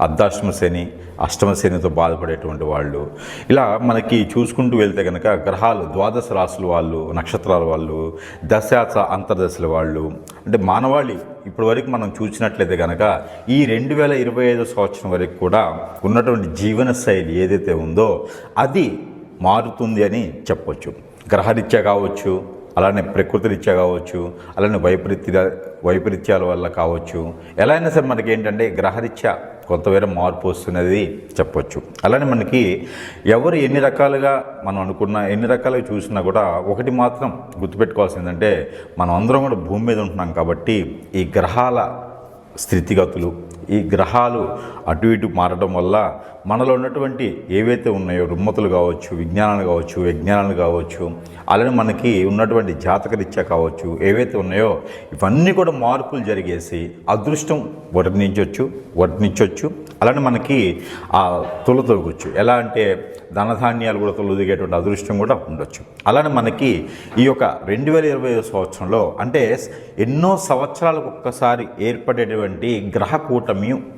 అర్ధాష్టమ శని అష్టమ శనితో బాధపడేటువంటి వాళ్ళు. ఇలా మనకి చూసుకుంటూ వెళ్తే కనుక గ్రహాలు ద్వాదశ రాశుల వాళ్ళు నక్షత్రాల వాళ్ళు దశాచ అంతర్దశల వాళ్ళు అంటే మానవాళి ఇప్పటి వరకు మనం చూసినట్లయితే కనుక ఈ రెండు వేల ఇరవై ఐదు సంవత్సరం వరకు కూడా ఉన్నటువంటి జీవన శైలి ఏదైతే ఉందో అది మారుతుంది అని చెప్పొచ్చు. గ్రహరీత్యా కావచ్చు అలానే ప్రకృతి రీత్యా కావచ్చు అలానే వైపరీత్య వైపరీత్యాల వల్ల కావచ్చు. ఎలా అయినా సరే మనకి ఏంటంటే గ్రహరీత్యా కొంతవేర మార్పు వస్తున్నది చెప్పొచ్చు. అలానే మనకి ఎవరు ఎన్ని రకాలుగా మనం అనుకున్నా ఎన్ని రకాలుగా చూసినా కూడా ఒకటి మాత్రం గుర్తుపెట్టుకోవాల్సిందంటే మనం అందరం కూడా భూమి మీద ఉంటున్నాం కాబట్టి ఈ గ్రహాల స్థితిగతులు ఈ గ్రహాలు అటు ఇటు మారడం వల్ల మనలో ఉన్నటువంటి ఏవైతే ఉన్నాయో రుమ్మతులు కావచ్చు విజ్ఞానాలు కావచ్చు విజ్ఞానాలు కావచ్చు అలానే మనకి ఉన్నటువంటి జాతకరీత్యా కావచ్చు ఏవైతే ఉన్నాయో ఇవన్నీ కూడా మార్పులు జరిగేసి అదృష్టం వర్ణించవచ్చు వర్ణించవచ్చు అలానే మనకి ఆ తొలతొలగొచ్చు ఎలా అంటే ధనధాన్యాలు కూడా తొలదిగేటువంటి అదృష్టం కూడా ఉండొచ్చు. అలానే మనకి ఈ యొక్క రెండు వేల ఇరవై ఐదు సంవత్సరంలో అంటే ఎన్నో సంవత్సరాలకు ఒక్కసారి ఏర్పడేటువంటి గ్రహ కూటమి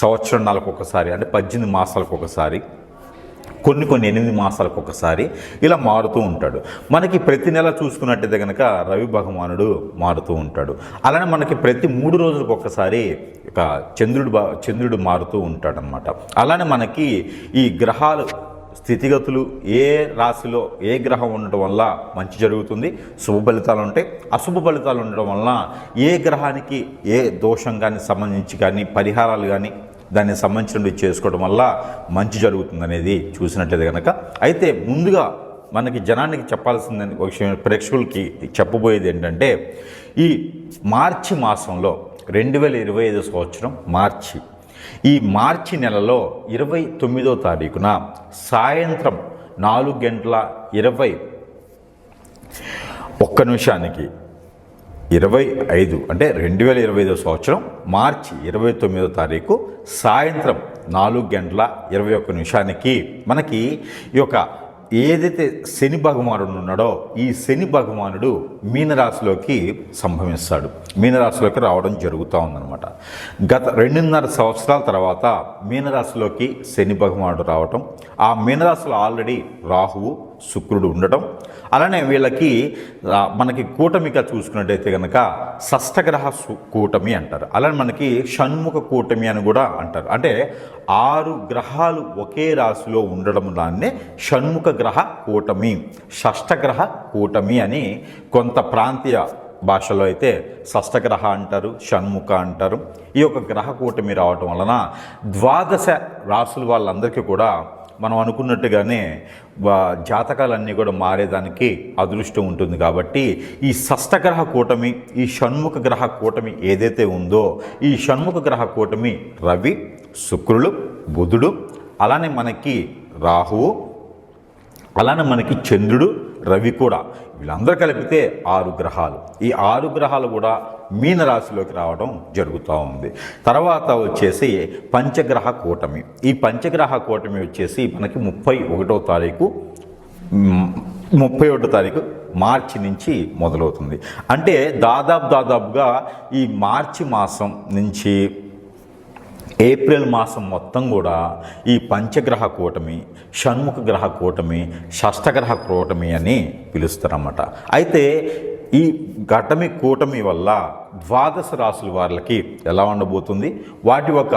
సంవత్సరాలకు ఒకసారి అంటే పద్దెనిమిది మాసాలకు ఒకసారి కొన్ని కొన్ని ఎనిమిది మాసాలకు ఒకసారి ఇలా మారుతూ ఉంటాడు. మనకి ప్రతి నెల చూసుకున్నట్టయితే కనుక రవి భగవానుడు మారుతూ ఉంటాడు. అలానే మనకి ప్రతి మూడు రోజులకు ఒకసారి ఇక చంద్రుడు చంద్రుడు మారుతూ ఉంటాడనమాట అలానే మనకి ఈ గ్రహాలు స్థితిగతులు ఏ రాశిలో ఏ గ్రహం ఉండటం వల్ల మంచి జరుగుతుంది? శుభ ఫలితాలు ఉంటాయి అశుభ ఫలితాలు ఉండడం వలన ఏ గ్రహానికి ఏ దోషం కానీ సంబంధించి కానీ పరిహారాలు కానీ దానికి సంబంధించినవి చేసుకోవడం వల్ల మంచి జరుగుతుంది అనేది చూసినట్లయితే కనుక అయితే ముందుగా మనకి జనానికి చెప్పాల్సిందని ఒక విషయం ప్రేక్షకులకి చెప్పబోయేది ఏంటంటే ఈ మార్చి మాసంలో రెండు వేల ఇరవై ఐదు సంవత్సరం మార్చి ఈ మార్చి నెలలో ఇరవై తొమ్మిదో తారీఖున సాయంత్రం నాలుగు గంటల ఇరవై ఒక్క నిమిషానికి ఇరవై ఐదు అంటే రెండు వేల ఇరవై ఐదో సంవత్సరం మార్చి ఇరవై తొమ్మిదో తారీఖు సాయంత్రం నాలుగు గంటల ఇరవై ఒక్క నిమిషానికి మనకి ఈ యొక్క ఏదైతే శని భగవానుడు ఉన్నాడో ఈ శని భగవానుడు మీనరాశిలోకి సంభవిస్తాడు మీనరాశిలోకి రావడం జరుగుతూ ఉందన్నమాట. గత రెండున్నర సంవత్సరాల తర్వాత మీనరాశిలోకి శని భగవానుడు రావటం ఆ మీనరాశిలో ఆల్రెడీ రాహువు శుక్రుడు ఉండటం. అలానే వీళ్ళకి మనకి కూటమిగా చూసుకున్నట్టయితే కనుక షష్టగ్రహ కూటమి అంటారు. అలానే మనకి షణ్ముఖ కూటమి అని కూడా అంటారు. అంటే ఆరు గ్రహాలు ఒకే రాశిలో ఉండడం దాన్నే షణ్ముఖ గ్రహ కూటమి షష్టగ్రహ కూటమి అని కొంత ప్రాంతీయ భాషలో అయితే షష్టగ్రహ అంటారు షణ్ముఖ అంటారు. ఈ యొక్క గ్రహ కూటమి రావటం వలన ద్వాదశ రాసుల వాళ్ళందరికీ కూడా మనం అనుకున్నట్టుగానే జాతకాలన్నీ కూడా మారేదానికి అదృష్టం ఉంటుంది కాబట్టి ఈ షష్టగ్రహ కూటమి ఈ షణ్ముఖ గ్రహ కూటమి ఏదైతే ఉందో ఈ షణ్ముఖ గ్రహ కూటమి రవి శుక్రుడు బుధుడు అలానే మనకి రాహువు అలానే మనకి చంద్రుడు రవి కూడా. వీళ్ళందరూ కలిపితే ఆరు గ్రహాలు. ఈ ఆరు గ్రహాలు కూడా మీనరాశిలోకి రావడం జరుగుతూ ఉంది. తర్వాత వచ్చేసి పంచగ్రహ కూటమి. ఈ పంచగ్రహ కూటమి వచ్చేసి మనకి ముప్పై ఒకటో తారీఖు ముప్పై ఒకటో తారీఖు మార్చి నుంచి మొదలవుతుంది. అంటే దాదాపు దాదాపుగా ఈ మార్చి మాసం నుంచి ఏప్రిల్ మాసం మొత్తం కూడా ఈ పంచగ్రహ కూటమి షణ్ముఖ గ్రహ కూటమి షష్టగ్రహ కూటమి అని పిలుస్తారన్నమాట. అయితే ఈ ఘటమి కూటమి వల్ల ద్వాదశ రాసుల వాళ్ళకి ఎలా ఉండబోతుంది? వాటి యొక్క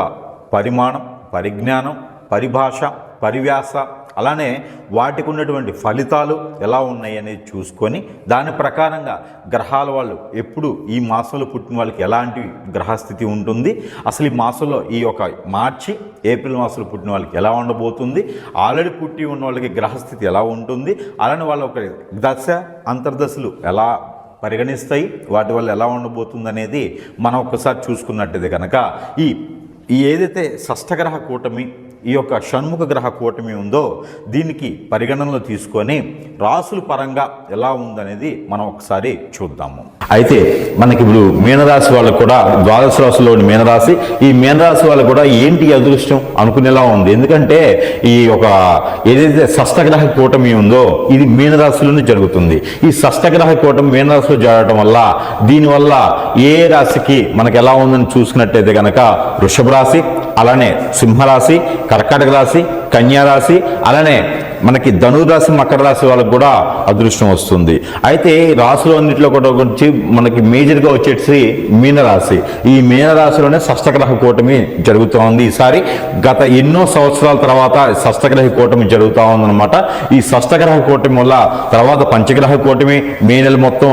పరిమాణం పరిజ్ఞానం పరిభాష పరివ్యాస అలానే వాటికి ఉన్నటువంటి ఫలితాలు ఎలా ఉన్నాయి అనేది చూసుకొని దాని ప్రకారంగా గ్రహాల వాళ్ళు ఎప్పుడు ఈ మాసంలో పుట్టిన వాళ్ళకి ఎలాంటి గ్రహస్థితి ఉంటుంది? అసలు ఈ మాసంలో ఈ యొక్క మార్చి ఏప్రిల్ మాసంలో పుట్టిన వాళ్ళకి ఎలా ఉండబోతుంది? ఆల్రెడీ పుట్టి ఉన్న వాళ్ళకి గ్రహస్థితి ఎలా ఉంటుంది? అలానే వాళ్ళ ఒక దశ అంతర్దశలు ఎలా పరిగణిస్తాయి? వాటి వల్ల ఎలా ఉండబోతుంది అనేది మనం ఒక్కసారి చూసుకున్నట్టయితే కనుక ఈ ఈ ఏదైతే షష్టగ్రహ కూటమి ఈ యొక్క షణ్ముఖ గ్రహ కూటమి ఉందో దీనికి పరిగణనలో తీసుకొని రాసుల పరంగా ఎలా ఉందనేది మనం ఒకసారి చూద్దాము. అయితే మనకి ఇప్పుడు మీనరాశి వాళ్ళకు కూడా ద్వాదశ రాశిలోని మీనరాశి ఈ మీనరాశి వాళ్ళకు కూడా ఏంటి అదృష్టం అనుకునేలా ఉంది? ఎందుకంటే ఈ ఒక ఏదైతే షష్టగ్రహ కూటమి ఉందో ఇది మీనరాశిలోనే జరుగుతుంది. ఈ షష్టగ్రహ కూటమి మీనరాశిలో జరగడం వల్ల దీనివల్ల ఏ రాశికి మనకు ఎలా ఉందని చూసుకున్నట్టయితే కనుక వృషభ రాశి అలానే సింహరాశి కర్కాటక రాశి కన్యా రాశి అలానే మనకి ధనురాశి మకర రాశి వాళ్ళకు కూడా అదృష్టం వస్తుంది. అయితే రాశులు అన్నింటిలో కూడా మనకి మేజర్గా వచ్చేసి మీనరాశి. ఈ మీనరాశిలోనే షష్టగ్రహ కూటమి జరుగుతూ ఉంది. ఈసారి గత ఎన్నో సంవత్సరాల తర్వాత షష్టగ్రహ కూటమి జరుగుతూ ఉందన్నమాట. ఈ షష్టగ్రహ కూటమి వల్ల తర్వాత పంచగ్రహ కూటమి మే నెల మొత్తం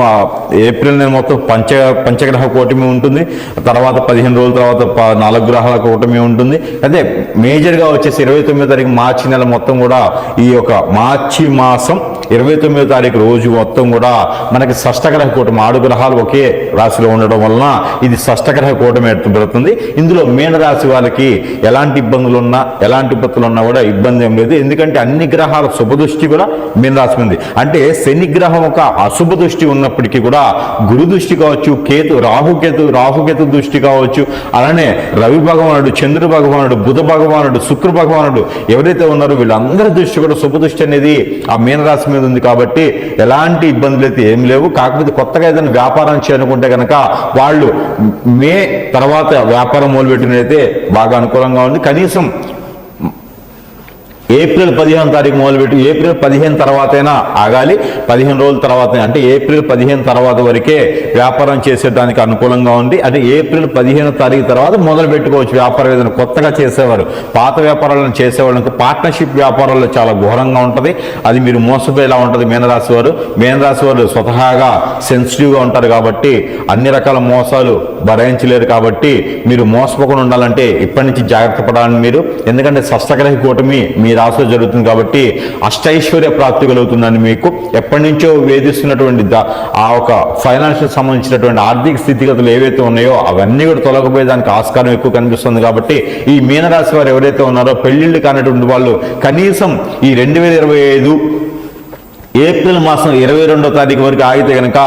ఏప్రిల్ నెల మొత్తం పంచ పంచగ్రహ కూటమి ఉంటుంది. తర్వాత పదిహేను రోజుల తర్వాత నాలుగు గ్రహాల కూటమి ఉంటుంది. అదే మేజర్గా వచ్చేసి ఇరవై తొమ్మిదో తారీఖు మార్చి నెల మొత్తం కూడా ఈ యొక్క మార్చి మాసం ఇరవై తొమ్మిదో తారీఖు రోజు మొత్తం కూడా మనకి షష్టగ్రహ కూటమి ఆడు గ్రహాలు ఒకే రాశిలో ఉండడం వలన ఇది షష్టగ్రహ కూటమి ఏర్పడుతుంది ఇందులో మీన రాశి వాళ్ళకి ఎలాంటి ఇబ్బందులు ఉన్నా ఎలాంటి ఇబ్బందులు ఉన్నా కూడా ఇబ్బంది ఏం లేదు. ఎందుకంటే అన్ని గ్రహాల శుభ దృష్టి కూడా మీన రాశి ఉంది. అంటే శని గ్రహం ఒక అశుభ దృష్టి ఉన్నప్పటికీ కూడా గురు దృష్టి కావచ్చు కేతు రాహుకేతు రాహుకేతు దృష్టి కావచ్చు అలానే రవి భగవానుడు చంద్ర భగవానుడు బుధ భగవానుడు శుక్ర భగవానుడు ఎవరైతే ఉన్నారో వీళ్ళందరి దృష్టి కూడా శుభ దృష్టి అనేది ఆ మీనరాశి మీద ఉంది కాబట్టి ఎలాంటి ఇబ్బందులు అయితే ఏం లేవు. కాకపోతే కొత్తగా ఏదైనా వ్యాపారం చేయాలనుకుంటే కనుక వాళ్ళు మే తర్వాత వ్యాపారం మొదలుపెట్టినైతే బాగా అనుకూలంగా ఉంది. కనీసం ఏప్రిల్ పదిహేను తారీఖు మొదలుపెట్టి ఏప్రిల్ పదిహేను తర్వాతైనా ఆగాలి. పదిహేను రోజుల తర్వాత అంటే ఏప్రిల్ పదిహేను తర్వాత వరకే వ్యాపారం చేసేదానికి అనుకూలంగా ఉంది. అంటే ఏప్రిల్ పదిహేను తారీఖు తర్వాత మొదలు పెట్టుకోవచ్చు వ్యాపారం ఏదైనా కొత్తగా చేసేవారు పాత వ్యాపారాలను చేసేవాళ్ళకి పార్ట్నర్షిప్ వ్యాపారాల్లో చాలా ఘోరంగా ఉంటుంది. అది మీరు మోసపోయేలా ఉంటుంది మీనరాశి వారు. మీనరాశి వారు స్వతహాగా సెన్సిటివ్గా ఉంటారు కాబట్టి అన్ని రకాల మోసాలు భరించలేరు కాబట్టి మీరు మోసపోకుండా ఉండాలంటే ఇప్పటి నుంచి జాగ్రత్త పడాలని మీరు. ఎందుకంటే షష్టగ్రహ కూటమి మీరు రాశిలో జరుగుతుంది కాబట్టి అష్టైశ్వర్య ప్రాప్తి కలుగుతుందని మీకు ఎప్పటి నుంచో వేధిస్తున్నటువంటి ఆ ఒక ఫైనాన్షియల్ సంబంధించినటువంటి ఆర్థిక స్థితిగతులు ఏవైతే ఉన్నాయో అవన్నీ కూడా తొలగిపోయేదానికి ఆస్కారం ఎక్కువ కనిపిస్తుంది కాబట్టి ఈ మీనరాశి వారు ఎవరైతే ఉన్నారో పెళ్ళిళ్ళు కానటువంటి వాళ్ళు కనీసం ఈ రెండు వేల ఇరవై ఐదు ఏప్రిల్ మాసం ఇరవై రెండో తారీఖు వరకు ఆగితే కనుక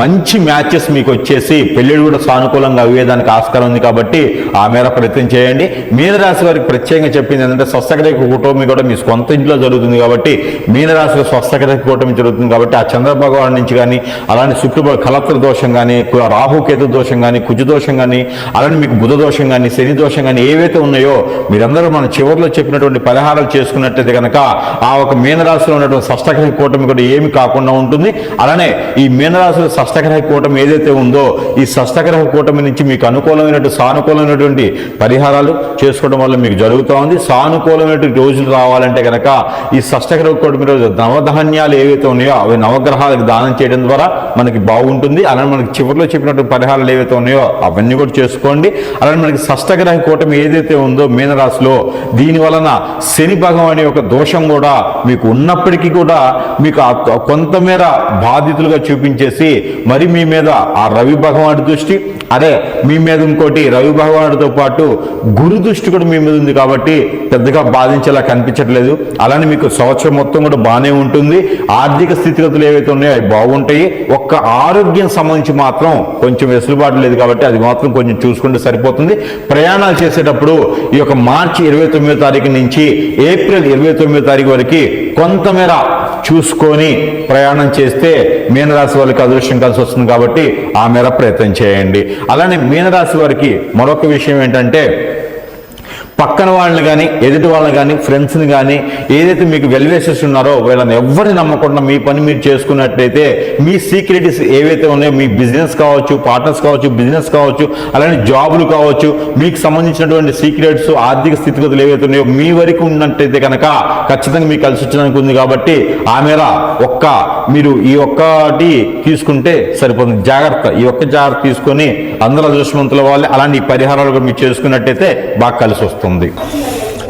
మంచి మ్యాచెస్ మీకు వచ్చేసి పెళ్ళిళ్ళు కూడా సానుకూలంగా అయ్యేదానికి ఆస్కారం ఉంది కాబట్టి ఆ మేర ప్రయత్నం చేయండి. మీనరాశి వారికి ప్రత్యేకంగా చెప్పింది ఏంటంటే స్వస్థకరేఖ కూటమి కూడా మీ సొంత ఇంట్లో జరుగుతుంది కాబట్టి మీనరాశిలో స్వస్థకరేఖ కూటమి జరుగుతుంది కాబట్టి ఆ చంద్రభగవాన్ నుంచి కానీ అలానే శుక్ర కలత్ర దోషం కానీ రాహుకేతు దోషం కానీ కుజు దోషం కానీ అలానే మీకు బుధ దోషం కానీ శని దోషం కానీ ఏవైతే ఉన్నాయో మీరందరూ మన చివరిలో చెప్పినటువంటి పరిహారాలు చేసుకున్నట్టయితే కనుక ఆ ఒక మీనరాశిలో ఉన్నటువంటి స్వస్థకరేఖ కూటమి కూడా ఏమి కాకుండా ఉంటుంది. అలానే ఈ మీనరాశుల షష్టగ్రహ కూటమి ఏదైతే ఉందో ఈ షష్టగ్రహ కూటమి నుంచి మీకు అనుకూలమైనటువంటి సానుకూలమైనటువంటి పరిహారాలు చేసుకోవడం వల్ల మీకు జరుగుతూ ఉంది. సానుకూలమైనటువంటి రోజులు రావాలంటే కనుక ఈ షష్టగ్రహ కూటమి రోజు నవధాన్యాలు ఏవైతే ఉన్నాయో అవి నవగ్రహాలకు దానం చేయడం ద్వారా మనకి బాగుంటుంది. అలానే మనకి చివరిలో చెప్పినటువంటి పరిహారాలు ఏవైతే ఉన్నాయో అవన్నీ కూడా చేసుకోండి. అలానే మనకి షష్టగ్రహ కూటమి ఏదైతే ఉందో మీనరాశిలో దీని వలన శని అనే ఒక దోషం కూడా మీకు ఉన్నప్పటికీ కూడా మీకు మీకు కొంతమేర బాధితులుగా చూపించేసి మరి మీ మీద ఆ రవి భగవానుడి దృష్టి అదే మీ మీద ఇంకోటి రవి భగవానుడితో పాటు గురు దృష్టి కూడా మీ మీద ఉంది కాబట్టి పెద్దగా బాధించేలా కనిపించట్లేదు. అలానే మీకు సంవత్సరం మొత్తం కూడా బాగానే ఉంటుంది. ఆర్థిక స్థితిగతులు ఏవైతే ఉన్నాయో అవి బాగుంటాయి. ఒక్క ఆరోగ్యం సంబంధించి మాత్రం కొంచెం వెసులుబాటు లేదు కాబట్టి అది మాత్రం కొంచెం చూసుకుంటే సరిపోతుంది. ప్రయాణాలు చేసేటప్పుడు ఈ యొక్క మార్చి ఇరవై తొమ్మిదో తారీఖు నుంచి ఏప్రిల్ ఇరవై తొమ్మిదో తారీఖు వరకు కొంతమేర చూసుకొని ప్రయాణం చేస్తే మీనరాశి వారికి అదృష్టం కలిసి వస్తుంది కాబట్టి ఆ మేర ప్రయత్నం చేయండి. అలానే మీనరాశి వారికి మరొక విషయం ఏంటంటే పక్కన వాళ్ళని కానీ ఎదుటి వాళ్ళని కానీ ఫ్రెండ్స్ని కానీ ఏదైతే మీకు వెల్వేసెస్ ఉన్నారో వీళ్ళని ఎవరిని నమ్మకుండా మీ పని మీరు చేసుకున్నట్లయితే మీ సీక్రెట్స్ ఏవైతే ఉన్నాయో మీ బిజినెస్ కావచ్చు పార్ట్నర్స్ కావచ్చు బిజినెస్ కావచ్చు అలానే జాబులు కావచ్చు మీకు సంబంధించినటువంటి సీక్రెట్స్ ఆర్థిక స్థితిగతులు ఏవైతే ఉన్నాయో మీ వరకు ఉన్నట్టయితే కనుక ఖచ్చితంగా మీకు కలిసి వచ్చడానికి ఉంది కాబట్టి ఆ మేర ఒక్క మీరు ఈ ఒక్కటి తీసుకుంటే సరిపోతుంది. జాగ్రత్త. ఈ ఒక్క జాగ్రత్త తీసుకొని అందరూ అదృష్టవంతుల వాళ్ళు అలాంటి పరిహారాలు కూడా మీరు చేసుకున్నట్టయితే బాగా కలిసి వస్తుంది.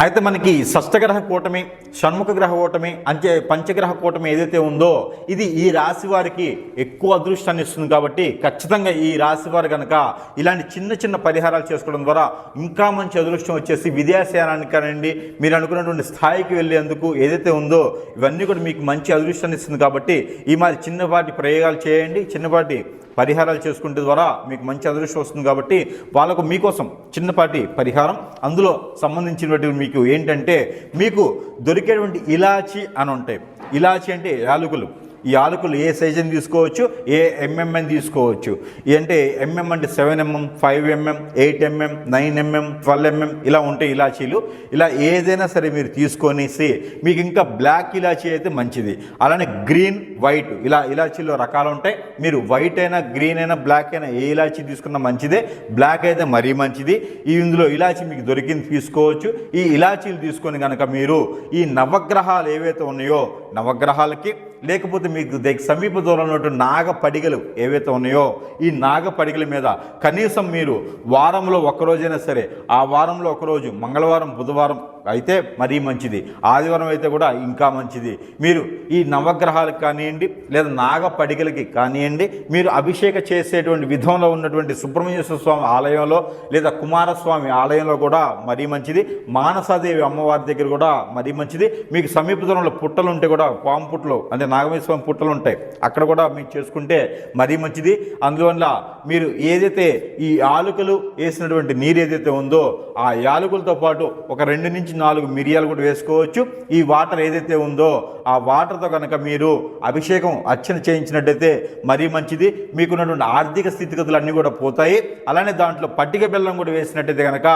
అయితే మనకి షష్టగ్రహ కూటమి షణ్ముఖ గ్రహ కూటమి అంతే పంచగ్రహ కూటమి ఏదైతే ఉందో ఇది ఈ రాశి వారికి ఎక్కువ అదృష్టాన్ని ఇస్తుంది కాబట్టి ఖచ్చితంగా ఈ రాశి వారు కనుక ఇలాంటి చిన్న చిన్న పరిహారాలు చేసుకోవడం ద్వారా ఇంకా మంచి అదృష్టం వచ్చేసి విదేశయానానికి కానివ్వండి మీరు అనుకున్నటువంటి స్థాయికి వెళ్ళేందుకు ఏదైతే ఉందో ఇవన్నీ కూడా మీకు మంచి అదృష్టాన్ని ఇస్తుంది కాబట్టి ఈ మరి చిన్నపాటి ప్రయోగాలు చేయండి చిన్నపాటి పరిహారాలు చేసుకుంటే ద్వారా మీకు మంచి అదృష్టం వస్తుంది కాబట్టి వాళ్ళకు మీకోసం చిన్నపాటి పరిహారం. అందులో సంబంధించినటువంటి మీకు ఏంటంటే మీకు దొరికేటువంటి ఇలాచి అని ఉంటాయి. ఇలాచి అంటే యాలకులు. ఈ ఆలుకలు ఏ సైజుని తీసుకోవచ్చు? ఏ ఎంఎంఎన్ తీసుకోవచ్చు. అంటే ఎంఎం అంటే seven MM five MM eight MM nine MM twelve MM ఇలా ఉంటాయి ఇలాచీలు. ఇలా ఏదైనా సరే మీరు తీసుకొనేసి మీకు ఇంకా బ్లాక్ ఇలాచీ అయితే మంచిది. అలానే గ్రీన్ వైట్ ఇలా ఇలాచీలో రకాలు ఉంటాయి. మీరు వైట్ అయినా గ్రీన్ అయినా బ్లాక్ అయినా ఏ ఇలాచీ తీసుకున్నా మంచిదే. బ్లాక్ అయితే మరీ మంచిది. ఈ ఇందులో ఇలాచీ మీకు దొరికింది తీసుకోవచ్చు. ఈ ఇలాచీలు తీసుకొని కనుక మీరు ఈ నవగ్రహాలు ఏవైతే ఉన్నాయో నవగ్రహాలకి లేకపోతే మీకు సమీప దూరంలో నాగ పడిగలు ఏవైతే ఉన్నాయో ఈ నాగ పడిగల మీద కనీసం మీరు వారంలో ఒకరోజైనా సరే ఆ వారంలో ఒకరోజు మంగళవారం బుధవారం అయితే మరీ మంచిది. ఆదివారం అయితే కూడా ఇంకా మంచిది. మీరు ఈ నవగ్రహాలకు కానివ్వండి లేదా నాగపడిగలకి కానివ్వండి మీరు అభిషేక చేసేటువంటి విధంలో ఉన్నటువంటి సుబ్రహ్మణ్యేశ్వర స్వామి ఆలయంలో లేదా కుమారస్వామి ఆలయంలో కూడా మరీ మంచిది. మానసాదేవి అమ్మవారి దగ్గర కూడా మరీ మంచిది. మీకు సమీప దూరంలో పుట్టలు ఉంటే కూడా పాము పుట్టలు అంటే నాగమేశ్వరం పుట్టలు ఉంటాయి. అక్కడ కూడా మీరు చేసుకుంటే మరీ మంచిది. అందువల్ల మీరు ఏదైతే ఈ ఆలుకలు వేసినటువంటి నీరు ఏదైతే ఉందో ఆ యాలకులతో పాటు ఒక రెండు నుంచి నాలుగు మిరియాలు కూడా వేసుకోవచ్చు. ఈ వాటర్ ఏదైతే ఉందో ఆ వాటర్తో కనుక మీరు అభిషేకం అర్చన చేయించినట్టయితే మరీ మంచిది. మీకున్నటువంటి ఆర్థిక స్థితిగతులు అన్నీ కూడా పోతాయి. అలానే దాంట్లో పట్టిక బెల్లం కూడా వేసినట్టయితే కనుక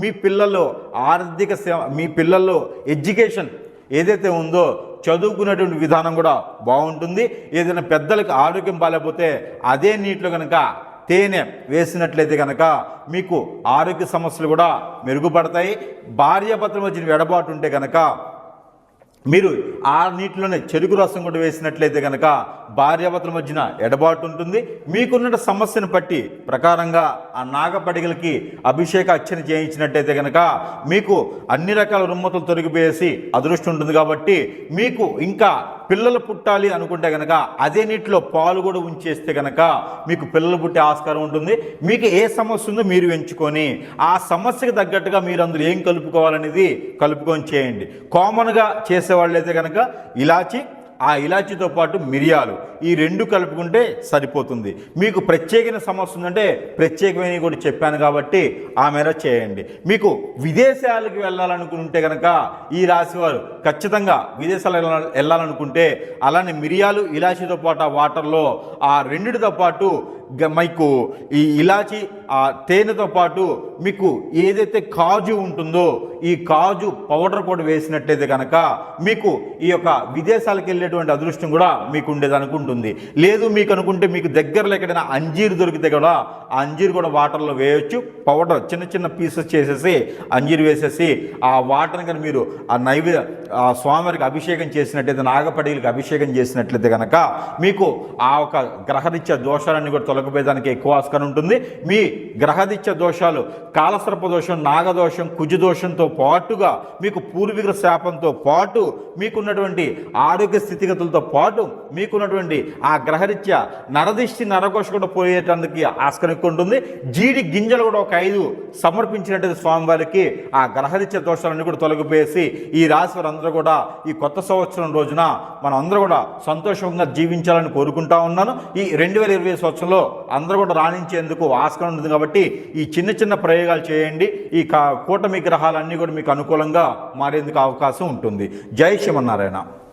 మీ పిల్లల్లో ఆర్థిక సేవ మీ పిల్లల్లో ఎడ్యుకేషన్ ఏదైతే ఉందో చదువుకునేటువంటి విధానం కూడా బాగుంటుంది. ఏదైనా పెద్దలకు ఆరోగ్యం బాగాలేకపోతే అదే నీటిలో కనుక తేనె వేసినట్లయితే కనుక మీకు ఆరోగ్య సమస్యలు కూడా మెరుగుపడతాయి. భార్యాభర్తల మధ్య ఎడబాటు ఉంటే కనుక మీరు ఆ నీటిలోనే చెరుకు రసం కూడా వేసినట్లయితే కనుక భార్యాభర్తల మధ్యన ఎడబాటు ఉంటుంది. మీకున్న సమస్యను బట్టి ప్రకారంగా ఆ నాగపడిగలకి అభిషేక అర్చన చేయించినట్టయితే కనుక మీకు అన్ని రకాల రుమ్మతులు తొలగిపోయేసి అదృష్టం ఉంటుంది కాబట్టి మీకు ఇంకా పిల్లలు పుట్టాలి అనుకుంటే కనుక అదే నీటిలో పాలు కూడా ఉంచేస్తే కనుక మీకు పిల్లలు పుట్టే ఆస్కారం ఉంటుంది. మీకు ఏ సమస్య ఉందో మీరు ఎంచుకొని ఆ సమస్యకు తగ్గట్టుగా మీరు అందులో ఏం కలుపుకోవాలనేది కలుపుకొని చేయండి. కామన్గా చేసే చేసేవాళ్ళైతే కనుక ఇలాచి ఆ ఇలాచీతో పాటు మిరియాలు ఈ రెండు కలుపుకుంటే సరిపోతుంది. మీకు ప్రత్యేకమైన సమస్య ఉందంటే ప్రత్యేకమైనవి కూడా చెప్పాను కాబట్టి ఆ మేర చేయండి. మీకు విదేశాలకు వెళ్ళాలనుకుంటే కనుక ఈ రాశి వారు ఖచ్చితంగా విదేశాలకు వెళ్ళాలనుకుంటే అలానే మిరియాలు ఇలాచీతో పాటు ఆ వాటర్లో ఆ రెండిటితో పాటు మీకు ఈ ఇలాచి ఆ తేనెతో పాటు మీకు ఏదైతే కాజు ఉంటుందో ఈ కాజు పౌడర్ కూడా వేసినట్టయితే కనుక మీకు ఈ యొక్క విదేశాలకు వెళ్ళేటువంటి అదృష్టం కూడా మీకు ఉండేది అనుకుంటుంది. లేదు మీకు అనుకుంటే మీకు దగ్గరలో ఎక్కడైనా అంజీరు దొరికితే కూడా ఆ అంజీరు కూడా వాటర్లో వేయొచ్చు. పౌడర్ చిన్న చిన్న పీసెస్ చేసేసి అంజీరు వేసేసి ఆ వాటర్ని కనుక మీరు ఆ నైవేద్య ఆ స్వామివారికి అభిషేకం చేసినట్టయితే నాగపడిలకు అభిషేకం చేసినట్లయితే కనుక మీకు ఆ ఒక గ్రహరీత్యా దోషాలన్నీ కూడా తొలగిపోయేదానికి ఎక్కువ ఆస్కారం ఉంటుంది. మీ గ్రహదిత్య దోషాలు కాలసర్ప దోషం నాగదోషం కుజదోషంతో పాటుగా మీకు పూర్వీకుల శాపంతో పాటు మీకున్నటువంటి ఆరోగ్య స్థితిగతులతో పాటు మీకున్నటువంటి ఆ గ్రహరీత్యా నరదిష్టి నరకోశ కూడా పోయేటానికి ఆస్కారం ఎక్కువ ఉంటుంది. జీడి గింజలు కూడా ఒక ఐదు సమర్పించినట్టు స్వామివారికి ఆ గ్రహరీత్య దోషాలన్నీ కూడా తొలగిపోయేసి ఈ రాశి వారందరూ కూడా ఈ కొత్త సంవత్సరం రోజున మనం అందరూ కూడా సంతోషంగా జీవించాలని కోరుకుంటా ఉన్నాను. ఈ రెండు వేల ఇరవై సంవత్సరంలో అందరూ కూడా రాణించేందుకు ఆస్కారం ఉంటుంది కాబట్టి ఈ చిన్న చిన్న ప్రయోగాలు చేయండి. ఈ కా- కూటమి గ్రహాలన్నీ కూడా మీకు అనుకూలంగా మారేందుకు అవకాశం ఉంటుంది. జై శివనారాయణ